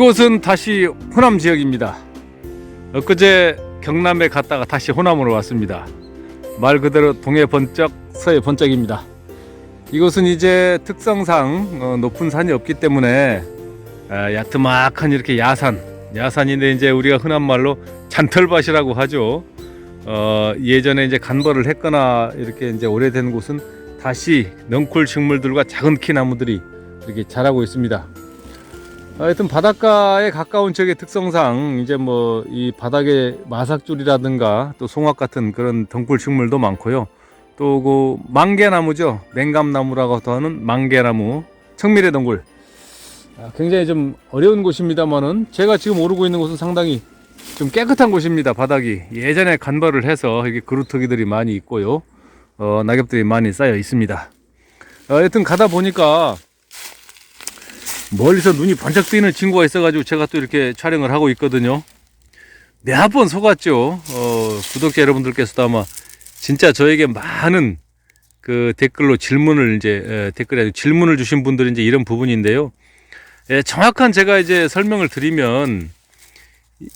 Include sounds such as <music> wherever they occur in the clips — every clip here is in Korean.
이곳은 다시 호남 지역입니다. 엊그제 경남에 갔다가 다시 호남으로 왔습니다. 말 그대로 동해 번쩍 서해 번쩍입니다. 이곳은 이제 특성상 어, 높은 산이 없기 때문에 아, 야트막한 이렇게 야산, 야산인데 이제 우리가 흔한 말로 잔털밭이라고 하죠. 어, 예전에 이제 간벌을 했거나 이렇게 이제 오래된 곳은 다시 넝쿨 식물들과 작은 키 나무들이 이렇게 자라고 있습니다. 하여튼 바닷가에 가까운 지역의 특성상 이제 뭐 이 바닥에 마삭줄이라든가 또 송악 같은 그런 덩굴 식물도 많고요. 또 그 망개나무죠. 맹감나무라고도 하는 망개나무, 청미래 덩굴. 아, 굉장히 좀 어려운 곳입니다만은 제가 지금 오르고 있는 곳은 상당히 좀 깨끗한 곳입니다. 바닥이 예전에 간벌을 해서 이게 그루터기들이 많이 있고요. 어, 낙엽들이 많이 쌓여 있습니다. 어, 하여튼 가다 보니까 멀리서 눈이 번쩍 뜨이는 친구가 있어가지고 제가 또 이렇게 촬영을 하고 있거든요. 몇 번 속았죠. 어, 구독자 여러분들께서도 아마 진짜 저에게 많은 그 댓글로 질문을 이제 에, 댓글에 질문을 주신 분들이 이제 이런 부분인데요. 예, 정확한 제가 이제 설명을 드리면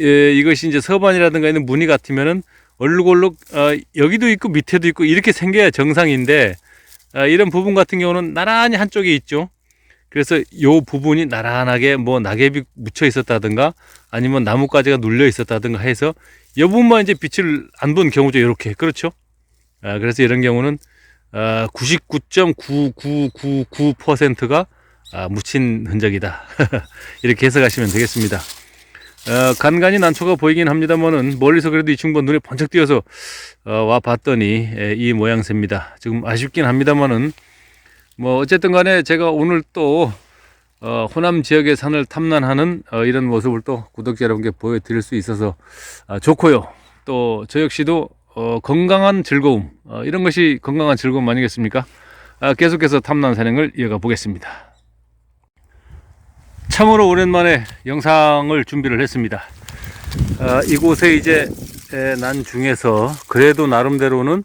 예, 이것이 이제 서반이라든가 있는 무늬 같으면은 얼룩얼룩 어, 여기도 있고 밑에도 있고 이렇게 생겨야 정상인데 아, 이런 부분 같은 경우는 나란히 한쪽에 있죠. 그래서 요 부분이 나란하게 뭐 낙엽이 묻혀 있었다든가 아니면 나뭇가지가 눌려 있었다든가 해서 이 부분만 이제 빛을 안 본 경우죠. 이렇게 그렇죠. 아, 그래서 이런 경우는 아, 99.9999%가 아, 묻힌 흔적이다. <laughs> 이렇게 해석하시면 되겠습니다. 어, 간간히 난초가 보이긴 합니다만은 멀리서 그래도 이 친구가 눈에 번쩍 띄어서 어, 와 봤더니 에, 이 모양새입니다. 지금 아쉽긴 합니다만은 뭐 어쨌든 간에 제가 오늘 또 어, 호남 지역의 산을 탐난하는 어, 이런 모습을 또 구독자 여러분께 보여드릴 수 있어서 아, 좋고요. 또 저 역시도 어, 건강한 즐거움 어, 이런 것이 건강한 즐거움 아니겠습니까? 아, 계속해서 탐난 산행을 이어가 보겠습니다. 참으로 오랜만에 영상을 준비를 했습니다. 아, 이곳에 이제 에, 난 중에서 그래도 나름대로는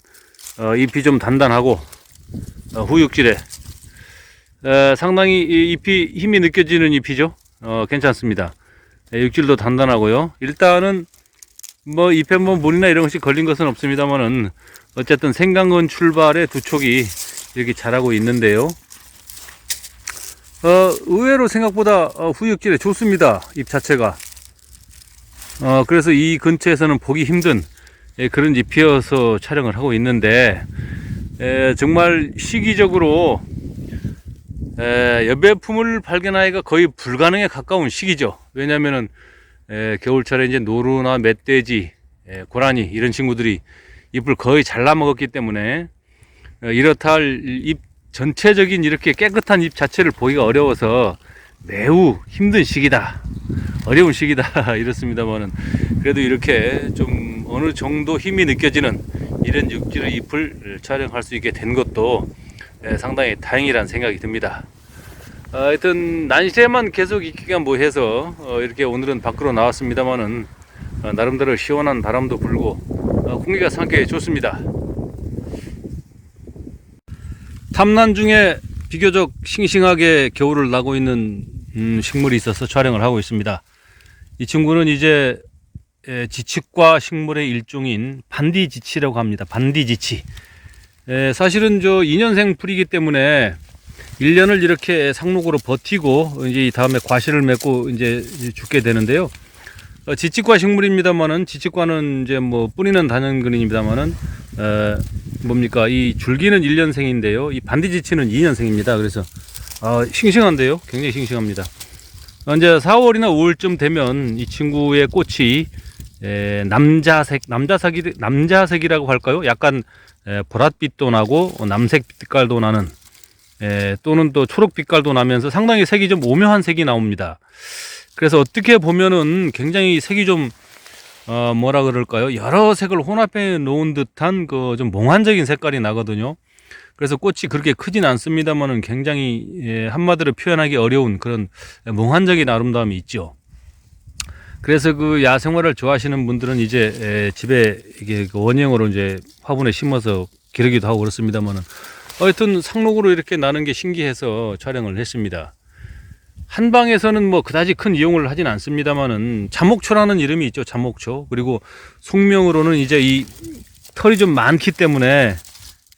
어, 잎이 좀 단단하고 어, 후육질에 에, 상당히 이 잎이 힘이 느껴지는 잎이죠. 어, 괜찮습니다. 에, 육질도 단단하고요. 일단은 뭐 잎에 뭐 물이나 이런 것이 걸린 것은 없습니다만은 어쨌든 생강근 출발에 두 촉이 이렇게 자라고 있는데요. 어, 의외로 생각보다 어, 후육질에 좋습니다. 잎 자체가. 어, 그래서 이 근처에서는 보기 힘든 예, 그런 잎이어서 촬영을 하고 있는데 에, 정말 시기적으로 에, 여배품을 발견하기가 거의 불가능에 가까운 시기죠. 왜냐하면은 에, 겨울철에 이제 노루나 멧돼지, 에, 고라니 이런 친구들이 잎을 거의 잘라 먹었기 때문에 어, 이렇다 할 잎 전체적인 이렇게 깨끗한 잎 자체를 보기가 어려워서 매우 힘든 시기다. 어려운 시기다. <laughs> 이렇습니다만은 그래도 이렇게 좀 어느 정도 힘이 느껴지는 이런 육질의 잎을 촬영할 수 있게 된 것도 예, 상당히 다행이라는 생각이 듭니다. 어, 하여튼 난시에만 계속 있기가 뭐해서 어, 이렇게 오늘은 밖으로 나왔습니다만은 어, 나름대로 시원한 바람도 불고 어, 공기가 상쾌해 좋습니다. 탐난 중에 비교적 싱싱하게 겨울을 나고 있는 음, 식물이 있어서 촬영을 하고 있습니다. 이 친구는 이제 에, 지치과 식물의 일종인 반디지치라고 합니다. 반디지치. 에, 사실은 저 2년생 풀이기 때문에 1년을 이렇게 상록으로 버티고 이제 이 다음에 과실을 맺고 이제 죽게 되는데요. 어, 지치과 식물입니다만은 지치과는 이제 뭐 뿌리는 단연근입니다만은 어, 뭡니까 이 줄기는 1년생인데요. 이 반디지치는 2년생입니다. 그래서 아, 싱싱한데요. 굉장히 싱싱합니다. 어, 이제 4월이나 5월쯤 되면 이 친구의 꽃이 에, 남자색 남자색이 남자색이라고 할까요? 약간 에, 보랏빛도 나고 어, 남색 빛깔도 나는 에, 또는 또 초록 빛깔도 나면서 상당히 색이 좀 오묘한 색이 나옵니다. 그래서 어떻게 보면은 굉장히 색이 좀 어, 뭐라 그럴까요? 여러 색을 혼합해 놓은 듯한 그 좀 몽환적인 색깔이 나거든요. 그래서 꽃이 그렇게 크진 않습니다만은 굉장히 예, 한마디로 표현하기 어려운 그런 몽환적인 아름다움이 있죠. 그래서 그 야생화를 좋아하시는 분들은 이제 에, 집에 이게 그 원형으로 이제 화분에 심어서 기르기도 하고 그렇습니다만은 하여튼 상록으로 이렇게 나는 게 신기해서 촬영을 했습니다. 한방에서는 뭐 그다지 큰 이용을 하진 않습니다만은 잠목초라는 이름이 있죠. 잠목초. 그리고 속명으로는 이제 이 털이 좀 많기 때문에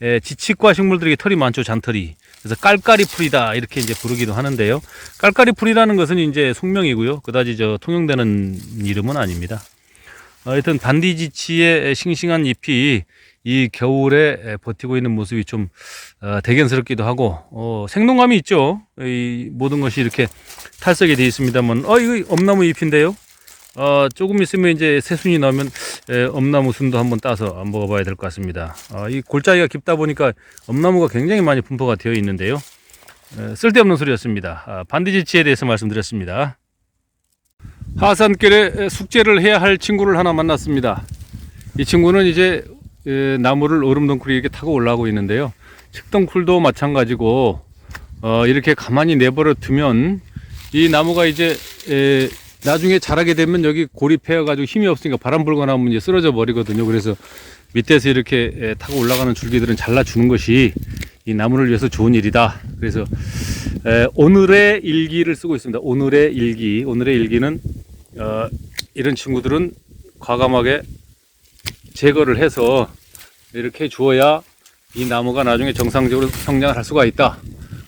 예, 지치과 식물들에게 털이 많죠. 잔털이. 그래서 깔깔이 풀이다 이렇게 이제 부르기도 하는데요. 깔깔이 풀이라는 것은 이제 속명이고요. 그다지 저 통용되는 이름은 아닙니다. 어, 하여튼 반디지치의 싱싱한 잎이 이 겨울에 버티고 있는 모습이 좀 어, 대견스럽기도 하고 어, 생동감이 있죠. 이 모든 것이 이렇게 탈색이 되어 있습니다만, 어 이거 엄나무 잎인데요. 어, 조금 있으면 이제 새순이 나오면 에, 엄나무 순도 한번 따서 먹어봐야 될 것 같습니다. 어, 이 골짜기가 깊다 보니까 엄나무가 굉장히 많이 분포가 되어 있는데요. 에, 쓸데없는 소리였습니다. 아, 반디지치에 대해서 말씀드렸습니다. 하산길에 숙제를 해야 할 친구를 하나 만났습니다. 이 친구는 이제 에, 나무를 얼음덩굴이 이렇게 타고 올라오고 있는데요. 측덩굴도 마찬가지고 어, 이렇게 가만히 내버려 두면 이 나무가 이제 에, 나중에 자라게 되면 여기 고립해 가지고 힘이 없으니까 바람 불거나 하면 이제 쓰러져 버리거든요. 그래서 밑에서 이렇게 에, 타고 올라가는 줄기들은 잘라 주는 것이 이 나무를 위해서 좋은 일이다. 그래서 에, 오늘의 일기를 쓰고 있습니다. 오늘의 일기. 오늘의 일기는 어, 이런 친구들은 과감하게 제거를 해서 이렇게 주어야 이 나무가 나중에 정상적으로 성장을 할 수가 있다.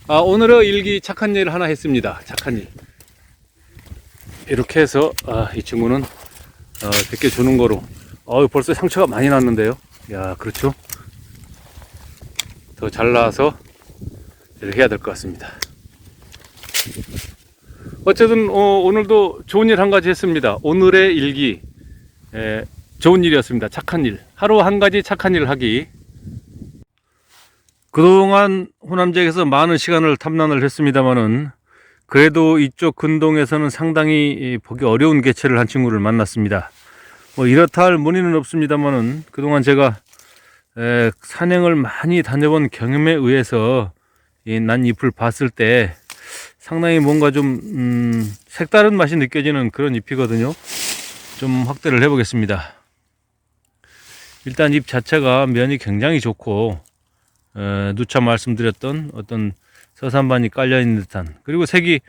아, 오늘의 일기 착한 일 하나 했습니다. 착한 일. 이렇게 해서 아, 이 친구는 어, 100개 주는 거로 어, 벌써 상처가 많이 났는데요. 야, 그렇죠? 더 잘라서 이렇게 해야 될 것 같습니다. 어쨌든 어, 오늘도 좋은 일 한 가지 했습니다. 오늘의 일기 에, 좋은 일이었습니다. 착한 일. 하루 한 가지 착한 일을 하기. 그동안 호남지역에서 많은 시간을 탐난을 했습니다마는 그래도 이쪽 근동에서는 상당히 이, 보기 어려운 개체를 한 친구를 만났습니다. 뭐 이렇다 할 무리는 없습니다마는 그동안 제가 에, 산행을 많이 다녀본 경험에 의해서 이 난 잎을 봤을 때 상당히 뭔가 좀 음, 색다른 맛이 느껴지는 그런 잎이거든요. 좀 확대를 해보겠습니다. 일단 잎 자체가 면이 굉장히 좋고 어, 누차 말씀드렸던 어떤 서산반이 깔려 있는 듯한 그리고 색이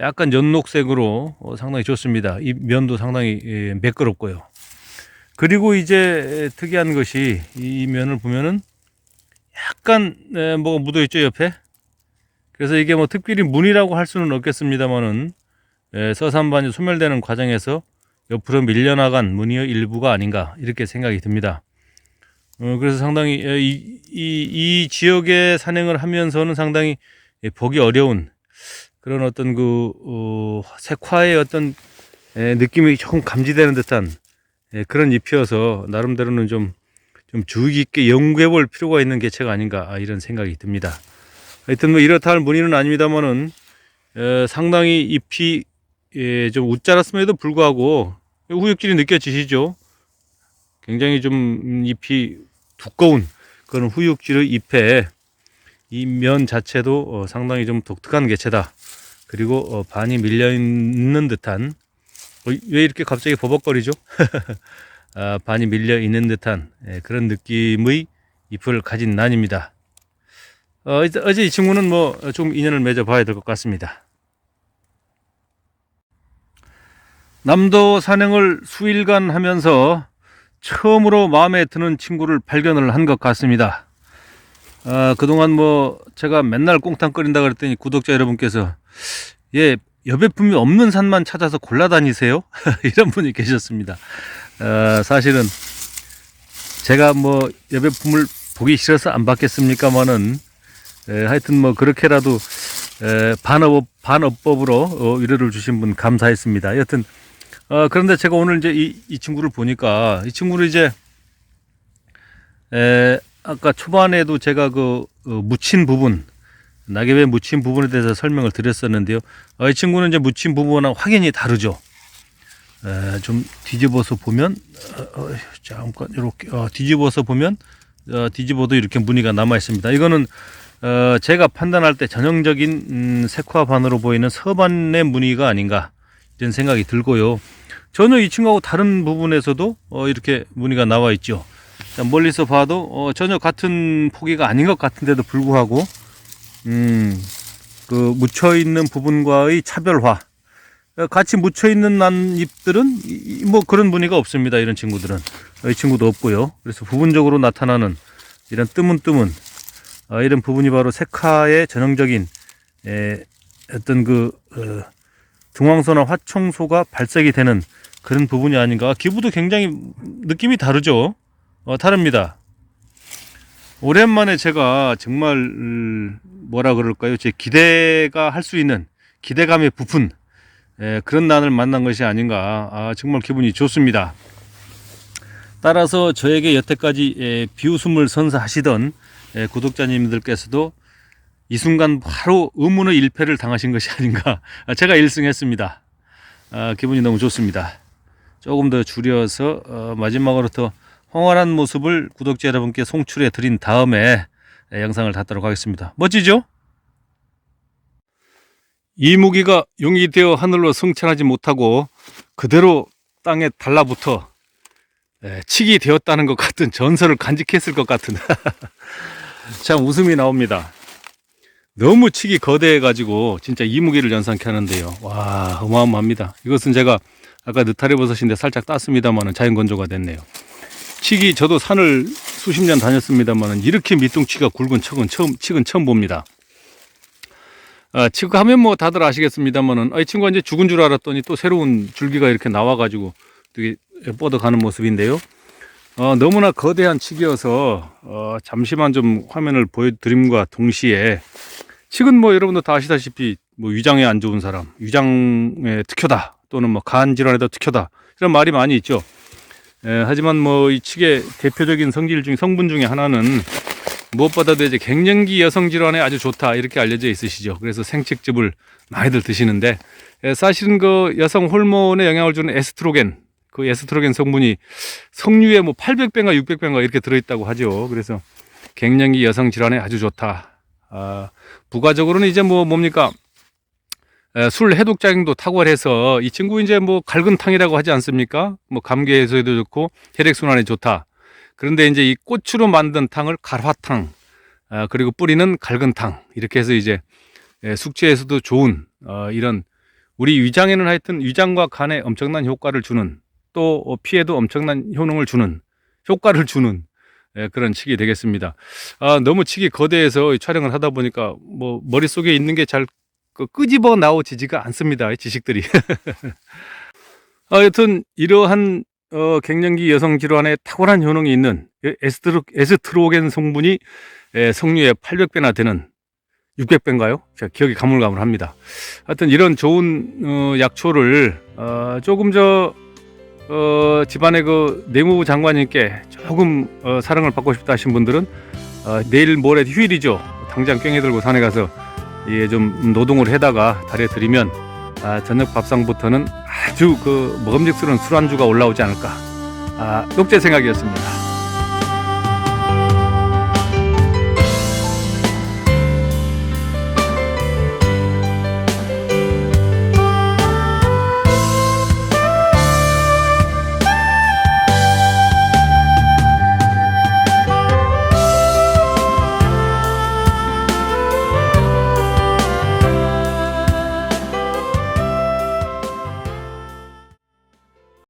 약간 연녹색으로 어, 상당히 좋습니다. 이 면도 상당히 예, 매끄럽고요. 그리고 이제 특이한 것이 이 면을 보면은 약간 에, 뭐가 묻어 있죠 옆에. 그래서 이게 뭐 특별히 문이라고 할 수는 없겠습니다만은 에, 서산반이 소멸되는 과정에서 옆으로 밀려나간 무늬의 일부가 아닌가 이렇게 생각이 듭니다. 어, 그래서 상당히 에, 이, 이, 이 지역에 산행을 하면서는 상당히 예, 보기 어려운 그런 어떤 그 어, 색화의 어떤 에, 느낌이 조금 감지되는 듯한 예, 그런 잎이어서 나름대로는 좀, 좀 주의 깊게 연구해 볼 필요가 있는 개체가 아닌가 아, 이런 생각이 듭니다. 하여튼 뭐 이렇다 할 무늬는 아닙니다만은 에, 상당히 잎이 예, 좀 웃자랐음에도 불구하고 후육질이 느껴지시죠? 굉장히 좀 잎이 두꺼운 그런 후육질의 잎에 이 면 자체도 어, 상당히 좀 독특한 개체다. 그리고 어, 반이 밀려 있는 듯한 어, 왜 이렇게 갑자기 버벅거리죠? <laughs> 아, 반이 밀려 있는 듯한 예, 그런 느낌의 잎을 가진 난입니다. 어, 어제 이 친구는 뭐 좀 인연을 맺어봐야 될 것 같습니다. 남도 산행을 수일간 하면서 처음으로 마음에 드는 친구를 발견을 한 것 같습니다. 아, 그동안 뭐 제가 맨날 꽁탕 끓인다 그랬더니 구독자 여러분께서 예, 여배품이 없는 산만 찾아서 골라다니세요? <laughs> 이런 분이 계셨습니다. 아, 사실은 제가 뭐 여배품을 보기 싫어서 안 받겠습니까마는 에, 하여튼 뭐 그렇게라도 에, 반업 반업법으로 어, 위로를 주신 분 감사했습니다. 여튼 어, 그런데 제가 오늘 이제 이, 이 친구를 보니까 이 친구를 이제 에, 아까 초반에도 제가 그 어, 묻힌 부분 낙엽에 묻힌 부분에 대해서 설명을 드렸었는데요. 어, 이 친구는 이제 묻힌 부분은 확연히 다르죠. 에, 좀 뒤집어서 보면 어, 어, 잠깐 이렇게 어, 뒤집어서 보면 어, 뒤집어도 이렇게 무늬가 남아 있습니다. 이거는 어, 제가 판단할 때 전형적인 음, 색화반으로 보이는 서반의 무늬가 아닌가 이런 생각이 들고요. 전혀 이 친구하고 다른 부분에서도 어, 이렇게 무늬가 나와 있죠. 자, 멀리서 봐도 어, 전혀 같은 포기가 아닌 것 같은데도 불구하고 음, 그 묻혀 있는 부분과의 차별화. 어, 같이 묻혀 있는 난잎들은 뭐 그런 무늬가 없습니다. 이런 친구들은 어, 이 친구도 없고요. 그래서 부분적으로 나타나는 이런 뜨문뜨문 어, 이런 부분이 바로 색화의 전형적인 에, 어떤 그 어, 등황소나 화청소가 발색이 되는 그런 부분이 아닌가. 기부도 굉장히 느낌이 다르죠. 어, 다릅니다. 오랜만에 제가 정말 음, 뭐라 그럴까요? 제 기대가 할 수 있는 기대감에 부푼 예, 그런 난을 만난 것이 아닌가. 아, 정말 기분이 좋습니다. 따라서 저에게 여태까지 예, 비웃음을 선사하시던 예, 구독자님들께서도 이 순간 바로 의문의 일패를 당하신 것이 아닌가. 아, 제가 1승했습니다. 아, 기분이 너무 좋습니다. 조금 더 줄여서 어, 마지막으로 더 황홀한 모습을 구독자 여러분께 송출해 드린 다음에 예, 영상을 닫도록 하겠습니다. 멋지죠? 이 무기가 용이 되어 하늘로 승천하지 못하고 그대로 땅에 달라붙어 예, 칙이 되었다는 것 같은 전설을 간직했을 것 같은 <laughs> 참 웃음이 나옵니다. 너무 칙이 거대해가지고 진짜 이 무기를 연상케 하는데요. 와 어마어마합니다. 이것은 제가 아까 느타리 버섯인데 살짝 땄습니다만은 자연 건조가 됐네요. 칙이 저도 산을 수십 년 다녔습니다만은 이렇게 밑둥치가 굵은 척은 처음 칙은 처음 봅니다. 아, 칙 하면 뭐 다들 아시겠습니다만은 아, 이 친구가 이제 죽은 줄 알았더니 또 새로운 줄기가 이렇게 나와가지고 되게 뻗어가는 모습인데요. 어, 너무나 거대한 칙이어서 어, 잠시만 좀 화면을 보여드림과 동시에 칙은 뭐 여러분도 다 아시다시피 뭐 위장에 안 좋은 사람, 위장에 특효다 또는 뭐 간 질환에도 특효다 이런 말이 많이 있죠. 에, 하지만 뭐이 칙의 대표적인 성질 중 성분 중에 하나는 무엇보다도 이제 갱년기 여성 질환에 아주 좋다 이렇게 알려져 있으시죠. 그래서 생칡즙을 많이들 드시는데 에, 사실은 그 여성 호르몬에 영향을 주는 에스트로겐 그 에스트로겐 성분이 석류에 뭐 800배인가 600배인가 이렇게 들어있다고 하죠. 그래서 갱년기 여성 질환에 아주 좋다. 아, 부가적으로는 이제 뭐 뭡니까? 에, 술 해독 작용도 탁월해서 이 친구 이제 뭐 갈근탕이라고 하지 않습니까? 뭐 감기 해소에도 좋고 혈액 순환에 좋다. 그런데 이제 이 꽃으로 만든 탕을 갈화탕, 아, 그리고 뿌리는 갈근탕 이렇게 해서 이제 에, 숙취에서도 좋은 어, 이런 우리 위장에는 하여튼 위장과 간에 엄청난 효과를 주는 또 어, 피에도 엄청난 효능을 주는 효과를 주는 예, 그런 칙이 되겠습니다. 아, 너무 칙이 거대해서 이 촬영을 하다 보니까 뭐 머릿속에 있는 게 잘 끄집어 나오지지가 않습니다. 이 지식들이. <laughs> 아, 여튼 이러한 어, 갱년기 여성 질환에 탁월한 효능이 있는 에스트로, 에스트로겐 성분이 에, 석류의 800배나 되는 600배인가요? 제가 기억이 가물가물합니다. 하여튼 이런 좋은 어, 약초를 어, 조금 저 어, 집안의 그 내무부 장관님께 조금 어, 사랑을 받고 싶다 하신 분들은 어, 내일 모레 휴일이죠. 당장 꽹에 들고 산에 가서 예, 좀 노동을 해다가 달에 드리면 아, 저녁 밥상부터는 아주 그 먹음직스러운 술안주가 올라오지 않을까. 아, 녹제 생각이었습니다.